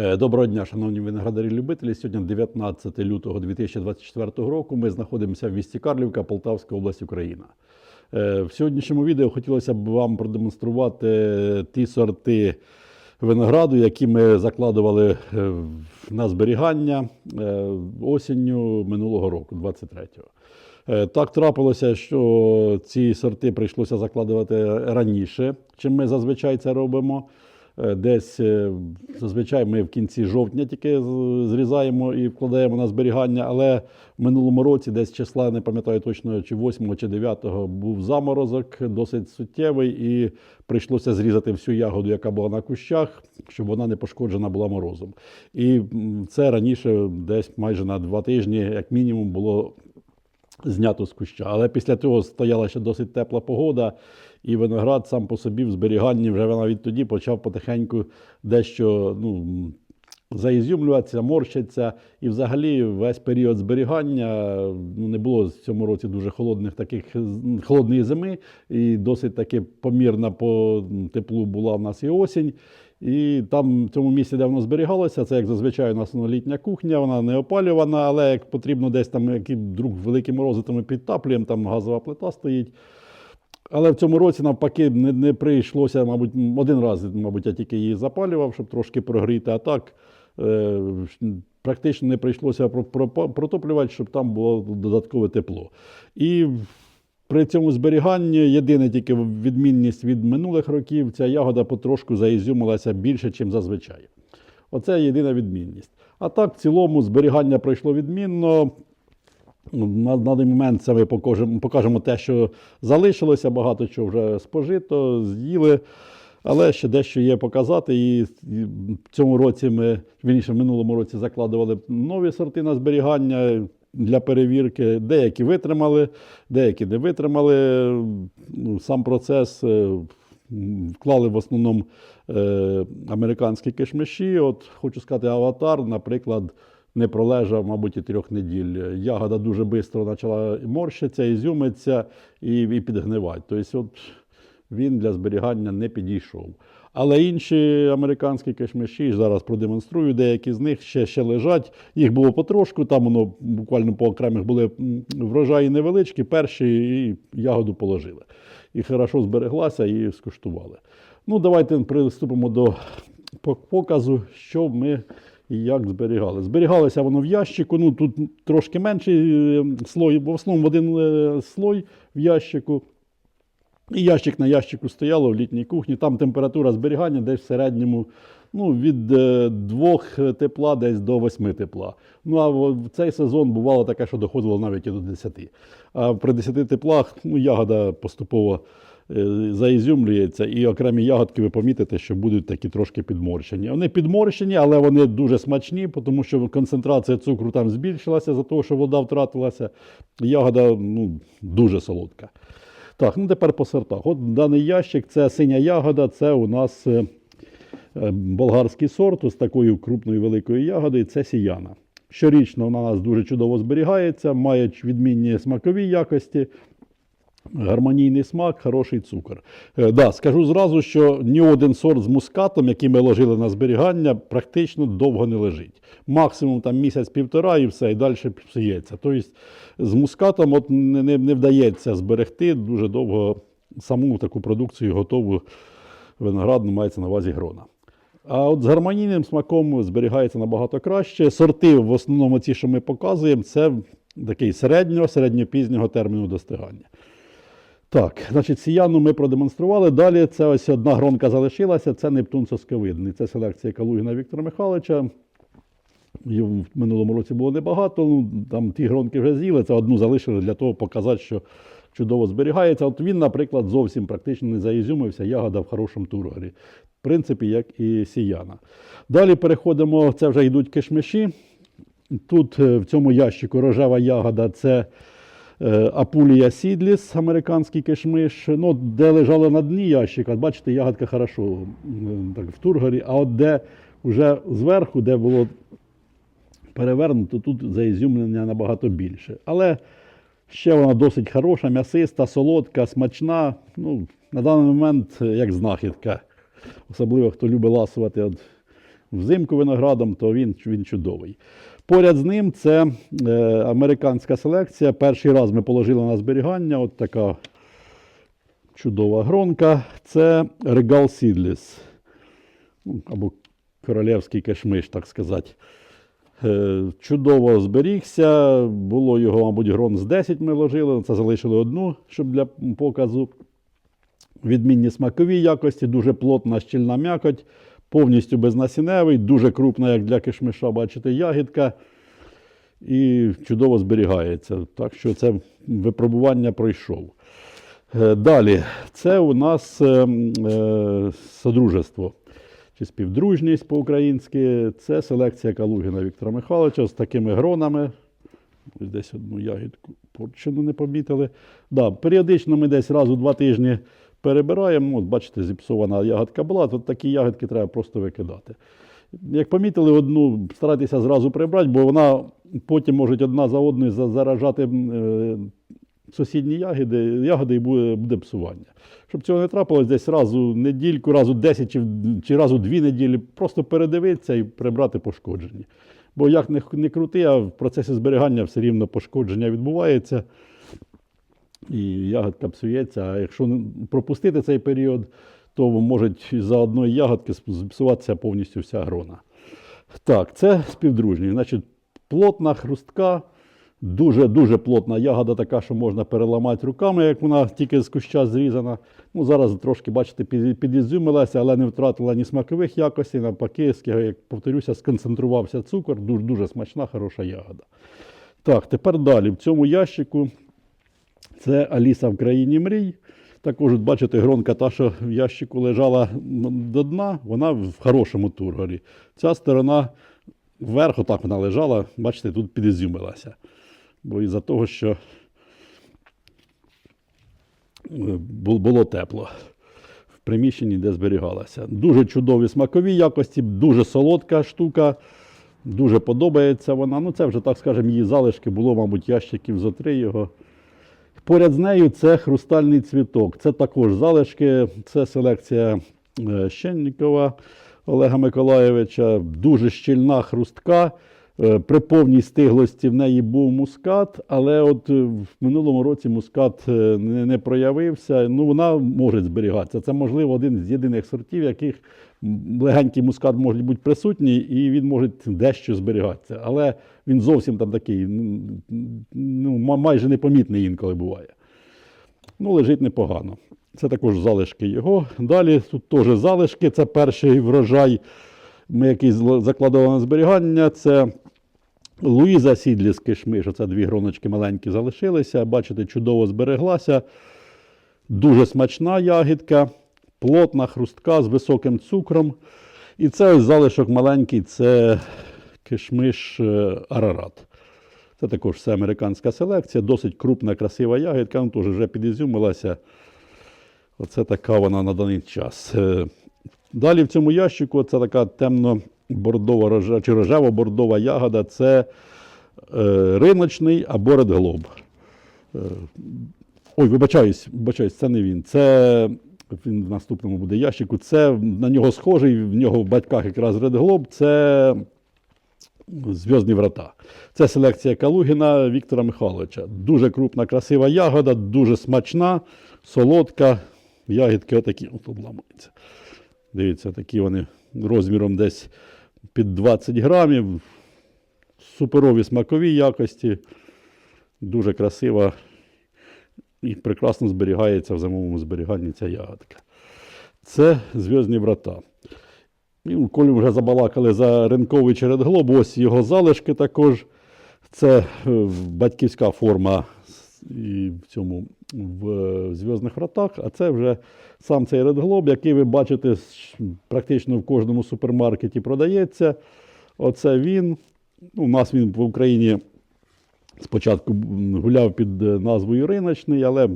Е, Доброго дня, шановні виноградарі-любителі. Сьогодні 19 лютого 2024 року. Ми знаходимося в місті Карлівка, Полтавська область, Україна. Е, В сьогоднішньому відео хотілося б вам продемонструвати ті сорти винограду, які ми закладували е, на зберігання осінню минулого року, 23-го. Е, Так трапилося, що ці сорти прийшлося закладувати раніше, чим ми зазвичай це робимо. Е, Десь е, зазвичай ми в кінці жовтня тільки зрізаємо і вкладаємо на зберігання, але в минулому році, десь числа, не пам'ятаю точно, чи 8 чи 9 був заморозок досить суттєвий, і прийшлося зрізати всю ягоду, яка була на кущах, щоб вона не пошкоджена була морозом. І це раніше, десь майже на два тижні, як мінімум, було знято з куща. Але після того стояла ще досить тепла погода, і виноград сам по собі в зберіганні вже навіть тоді почав потихеньку дещо ну, заізюмлюватися, морщиться. І взагалі весь період зберігання ну, не було в цьому році дуже холодних таких холодної зими, і досить таки помірна по теплу була в нас і осінь. І там, в цьому місці, де воно зберігалося, це як зазвичай у нас воно літня кухня, вона не опалювана, але як потрібно десь там, які вдруг великі морози, то ми підтаплюємо, там газова плита стоїть. Але в цьому році навпаки не, не прийшлося, мабуть, один раз, мабуть, я тільки її запалював, щоб трошки прогріти, а так е, практично не прийшлося про- про- протоплювати, щоб там було додаткове тепло. І при цьому зберіганні єдине тільки відмінність від минулих років, ця ягода потрошку заізюмилася більше, ніж зазвичай. Оце єдина відмінність. А так, в цілому, зберігання пройшло відмінно. Ну, На даний момент це ми покажемо, покажемо те, що залишилося, багато чого вже спожито, з'їли. Але ще дещо є показати. І в цьому році ми, вірніше, в минулому році закладували нові сорти на зберігання для перевірки. Деякі витримали, деякі не витримали. Ну, сам процес е, вклали в основному е, американські кишмиші. От хочу сказати, аватар, наприклад, не пролежав, мабуть, і трьох неділь. Ягода дуже швидко почала морщитися, ізюмитися і, і підгнивати. Тобто, от він для зберігання не підійшов. Але інші американські кишмиші, зараз продемонструю, деякі з них ще, ще лежать. Їх було потрошку, там воно буквально по окремих були врожаї невеличкі, перші і ягоду положили. І хорошо збереглася і скуштували. Ну, давайте приступимо до показу, що ми і як зберігали. Зберігалося воно в ящику. Ну тут трошки менший е, слой, бо в основному один е, слой в ящику. І ящик на ящику стояло в літній кухні. Там температура зберігання десь в середньому ну, від 2 тепла десь до 8 тепла. Ну а в цей сезон бувало таке, що доходило навіть і до 10. А при 10 теплах ну, ягода поступово е, заізюмлюється, і окремі ягодки ви помітите, що будуть такі трошки підморщені. Вони підморщені, але вони дуже смачні, тому що концентрація цукру там збільшилася за того, що вода втратилася. Ягода ну, дуже солодка. Так, ну тепер по сортах. От даний ящик це синя ягода, це у нас е, е, болгарський сорт з такою крупною великою ягодою, це сіяна. Щорічно вона у нас дуже чудово зберігається, має відмінні смакові якості, гармонійний смак, хороший цукор. Е, да, скажу зразу, що ні один сорт з мускатом, який ми ложили на зберігання, практично довго не лежить. Максимум там місяць-півтора і все, і далі псується. Тобто з мускатом от не, не, не вдається зберегти дуже довго саму таку продукцію готову виноградну, мається на увазі грона. А от з гармонійним смаком зберігається набагато краще. Сорти, в основному ті, що ми показуємо, це такий середнього, середньопізнього терміну достигання. Так, значить, сіяну ми продемонстрували. Далі це ось одна гронка залишилася, це Нептун сосковидний. Це селекція Калугіна Віктора Михайловича. Її в минулому році було небагато. Ну, там ті гронки вже з'їли, це одну залишили для того показати, що чудово зберігається. От він, наприклад, зовсім практично не заізюмився, ягода в хорошому тургорі. В принципі, як і сіяна. Далі переходимо, це вже йдуть кишмиші. Тут е, в цьому ящику рожева ягода це Апулія Сідліс, американський кишмиш. Ну, де лежало на дні ящика, бачите, ягодка хорошо так, в тургорі, а от де вже зверху, де було перевернуто, тут заізюмлення набагато більше. Але ще вона досить хороша, м'ясиста, солодка, смачна. Ну, на даний момент як знахідка. Особливо хто любить ласувати от взимку виноградом, то він, він чудовий. Поряд з ним це е, американська селекція. Перший раз ми положили на зберігання. От така чудова гронка. Це Regal Seedless. Ну, або королівський кешмиш, так сказати. Е, Чудово зберігся. Було його, мабуть, грон з 10 ми ложили. Це залишили одну, щоб для показу. Відмінні смакові якості, дуже плотна щільна м'якоть, повністю безнасіневий, дуже крупна, як для кишмиша, бачите, ягідка. І чудово зберігається. Так що це випробування пройшов. Е, Далі, це у нас е, е, содружество чи співдружність по-українськи. Це селекція Калугіна Віктора Михайловича з такими гронами. Десь одну ягідку порчену не помітили. Да, періодично ми десь раз у два тижні перебираємо. От, бачите, зіпсована ягодка була, тут такі ягодки треба просто викидати. Як помітили, одну старайтеся зразу прибрати, бо вона потім може одна за одною заражати е, сусідні ягоди, ягоди і буде, буде псування. Щоб цього не трапилось, десь раз у недільку, раз у 10 чи, чи раз у дві неділі, просто передивитися і прибрати пошкоджені. Бо як не, не крути, а в процесі зберігання все рівно пошкодження відбувається. І ягодка псується. А якщо пропустити цей період, то може за одної ягодки зіпсуватися повністю вся грона. Так, це співдружні. Значить, плотна хрустка, дуже-дуже плотна ягода, така, що можна переламати руками, як вона тільки з куща зрізана. Ну, зараз трошки, бачите, підізюмилася, але не втратила ні смакових якостей, навпаки, як повторюся, сконцентрувався цукор, дуже, дуже смачна, хороша ягода. Так, тепер далі. В цьому ящику це Аліса в країні мрій. Також, бачите, гронка та, що в ящику лежала до дна, вона в хорошому тургорі. Ця сторона вверх, отак вона лежала, бачите, тут підізюмилася. Бо із-за того, що е, було тепло в приміщенні, де зберігалася. Дуже чудові смакові якості, дуже солодка штука. Дуже подобається вона. Ну, це вже, так скажемо, її залишки було, мабуть, ящиків зо три його. Поряд з нею це хрустальний цвіток. Це також залишки, це селекція е, Щеннікова Олега Миколаєвича. Дуже щільна хрустка. Е, При повній стиглості в неї був мускат, але от е, в минулому році мускат не, проявився. Ну, вона може зберігатися. Це, можливо, один з єдиних сортів, яких легенький мускат може бути присутній, і він може дещо зберігатися. Але він зовсім там такий, ну, майже непомітний інколи буває. Ну, лежить непогано. Це також залишки його. Далі тут теж залишки. Це перший врожай, ми який закладали на зберігання. Це Луїза Сідліс кишмиш. Оце дві гроночки маленькі залишилися. Бачите, чудово збереглася. Дуже смачна ягідка, плотна хрустка з високим цукром. І це ось залишок маленький це кишмиш е, Арарат. Це також все американська селекція, досить крупна, красива ягідка, ну, теж вже підізюмилася. Оце така вона на даний час. Е, Далі в цьому ящику це така темно-бордова чи рожево-бордова ягода. Це е, риночний або редглоб. Ой, вибачаюсь, вибачаюсь, це не він. Це він в наступному буде ящику. Це на нього схожий, в нього в батьках якраз редглоб. Це Зв'язні врата. Це селекція Калугіна Віктора Михайловича. Дуже крупна, красива ягода, дуже смачна, солодка. Ягідки отакі от обламуються. Дивіться, такі вони розміром десь під 20 грамів. Суперові смакові якості. Дуже красива і прекрасно зберігається в зимовому зберіганні ця ягодка. Це зв'язні врата. І коли вже забалакали за ринковий чередглоб, ось його залишки також. Це е, батьківська форма і в цьому в е, зв'язних вратах, а це вже сам цей редглоб, який ви бачите практично в кожному супермаркеті продається. Оце він. У нас він в Україні спочатку гуляв під е, назвою риночний, але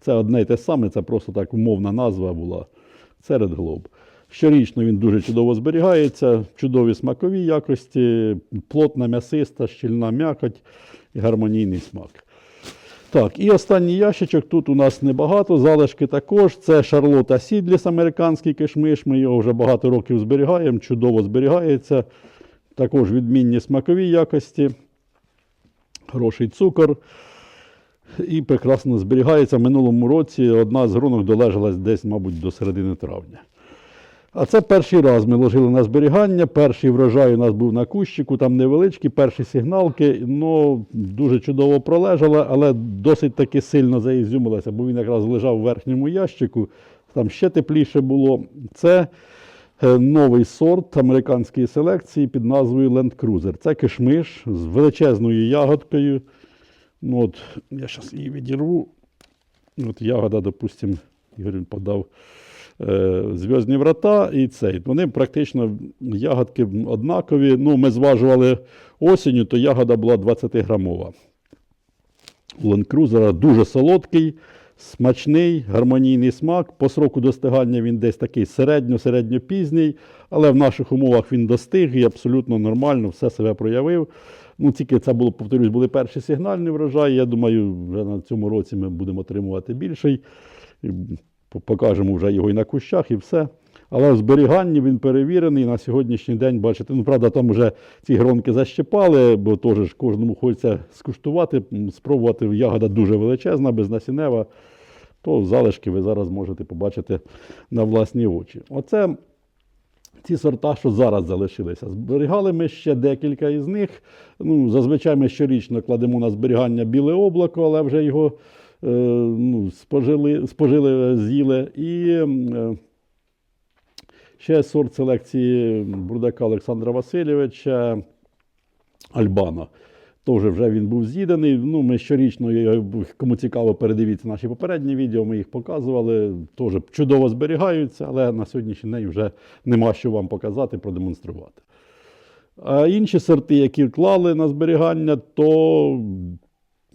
це одне й те саме, це просто так умовна назва була. Це редглоб. Щорічно він дуже чудово зберігається, чудові смакові якості, плотна м'ясиста, щільна м'якоть і гармонійний смак. Так, і останній ящичок. Тут у нас небагато, залишки також. Це Шарлота Сідліс, американський кишмиш. Ми його вже багато років зберігаємо, чудово зберігається. Також відмінні смакові якості, хороший цукор. І прекрасно зберігається. В минулому році одна з гронок долежалась десь, мабуть, до середини травня. А це перший раз ми ложили на зберігання. Перший врожай у нас був на кущику, там невеличкі, перші сигналки. Ну, дуже чудово пролежала, але досить таки сильно заізюмилася, бо він якраз лежав в верхньому ящику. Там ще тепліше було. Це новий сорт американської селекції під назвою Land Cruiser. Це кишмиш з величезною ягодкою. Ну, от, я зараз її відірву. От ягода, допустимо, Ігор подав е, зв'язні врата і цей. Вони практично ягодки однакові. Ну, ми зважували осінню, то ягода була 20-грамова. У ленкрузера дуже солодкий, смачний, гармонійний смак. По сроку достигання він десь такий середньо-середньо-пізній, але в наших умовах він достиг і абсолютно нормально все себе проявив. Ну, тільки це було, повторюсь, були перші сигнальні врожаї. Я думаю, вже на цьому році ми будемо отримувати більший. Покажемо вже його і на кущах, і все. Але в зберіганні він перевірений на сьогоднішній день, бачите, ну правда, там вже ці гронки защепали, бо теж кожному хочеться скуштувати, спробувати. Ягода дуже величезна, безнасінева, то залишки ви зараз можете побачити на власні очі. Оце ці сорта, що зараз залишилися. Зберігали ми ще декілька із них. Ну, зазвичай ми щорічно кладемо на зберігання біле облако, але вже його е, ну, спожили, спожили, з'їли. І е, ще сорт селекції бурдака Олександра Васильовича Альбана. Теж вже він був з'їдений. Ну, ми щорічно, кому цікаво, передивіться наші попередні відео, ми їх показували. Теж чудово зберігаються, але на сьогоднішній день вже нема що вам показати, продемонструвати. А інші сорти, які клали на зберігання, то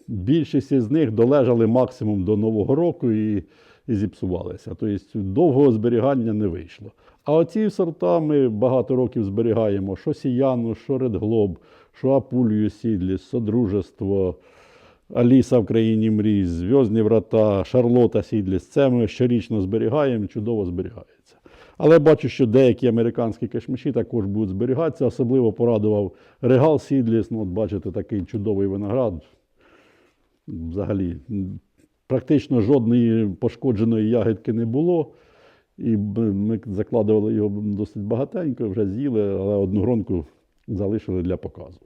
більшість із них долежали максимум до Нового року і, і зіпсувалися. Тобто довгого зберігання не вийшло. А оці сорта ми багато років зберігаємо: що Сіяну, що Редглоб, що Апулію Сідліс, Содружество, Аліса в країні мрій, Зв'язні врата, Шарлота Сідліс. Це ми щорічно зберігаємо, чудово зберігається. Але бачу, що деякі американські кишмиші також будуть зберігатися. Особливо порадував Регал Сідліс. Ну, от бачите, такий чудовий виноград. Взагалі, практично жодної пошкодженої ягідки не було. І ми закладували його досить багатенько, вже з'їли, але одну гронку залишили для показу.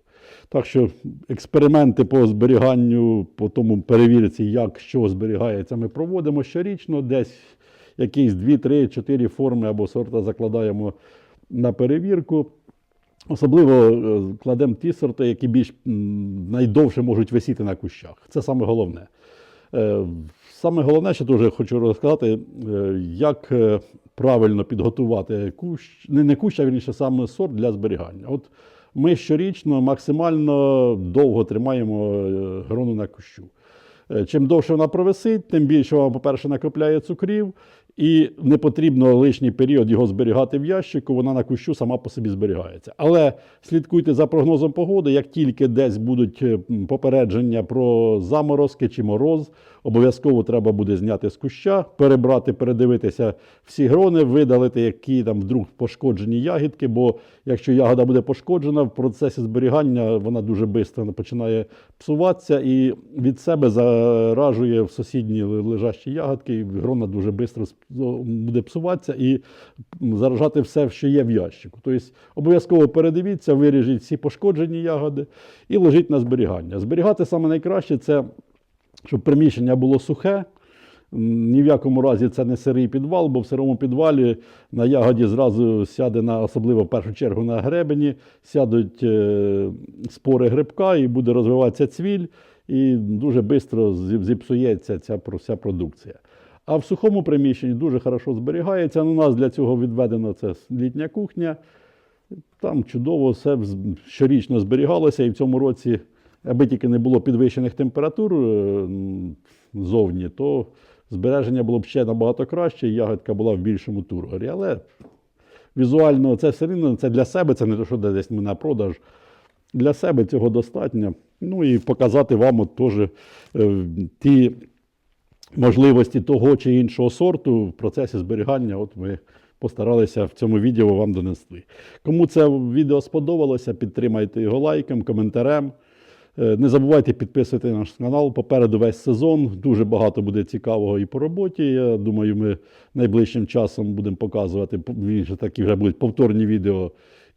Так що експерименти по зберіганню, по тому перевірці, як що зберігається, ми проводимо щорічно, десь якісь 2, 3, 4 форми або сорта закладаємо на перевірку. Особливо е, кладемо ті сорти, які більш найдовше можуть висіти на кущах. Це саме головне. Саме головне, що дуже хочу розказати, е, як е, правильно підготувати кущ, не, не кущ, а вірніше саме сорт для зберігання. От ми щорічно максимально довго тримаємо е, грону на кущу. Чим довше вона провисить, тим більше вона, по-перше, накопляє цукрів, і не потрібно лишній період його зберігати в ящику, вона на кущу сама по собі зберігається. Але слідкуйте за прогнозом погоди, як тільки десь будуть попередження про заморозки чи мороз, обов'язково треба буде зняти з куща, перебрати, передивитися всі грони, видалити, які там вдруг пошкоджені ягідки, бо якщо ягода буде пошкоджена, в процесі зберігання вона дуже швидко починає псуватися і від себе заражує в сусідні лежащі ягодки, грона дуже швидко буде псуватися і заражати все, що є в ящику. Тобто обов'язково передивіться, виріжіть всі пошкоджені ягоди і ложіть на зберігання. Зберігати саме найкраще це, щоб приміщення було сухе. Ні в якому разі це не сирий підвал, бо в сирому підвалі на ягоді зразу сяде на, особливо в першу чергу на гребені, сядуть е, спори грибка і буде розвиватися цвіль, і дуже швидко зіпсується ця вся продукція. А в сухому приміщенні дуже хорошо зберігається. У нас для цього відведено це літня кухня. Там чудово все щорічно зберігалося, і в цьому році, аби тільки не було підвищених температур е, зовні, то збереження було б ще набагато краще, і ягодка була в більшому тургорі. Але візуально це все рівно це для себе, це не те, що десь ми на продаж. Для себе цього достатньо. Ну і показати вам от теж е, ті можливості того чи іншого сорту в процесі зберігання. От ми постаралися в цьому відео вам донести. Кому це відео сподобалося, підтримайте його лайком, коментарем. Е, Не забувайте підписувати наш канал. Попереду весь сезон. Дуже багато буде цікавого і по роботі. Я думаю, ми найближчим часом будемо показувати такі вже будуть повторні відео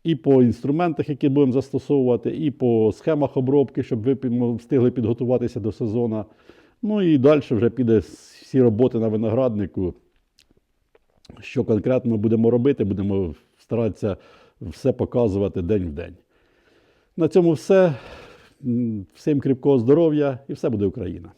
і по інструментах, які будемо застосовувати, і по схемах обробки, щоб ви встигли підготуватися до сезону. Ну і далі вже піде всі роботи на винограднику. Що конкретно будемо робити, будемо старатися все показувати день в день. На цьому все. Всім кріпкого здоров'я і все буде Україна.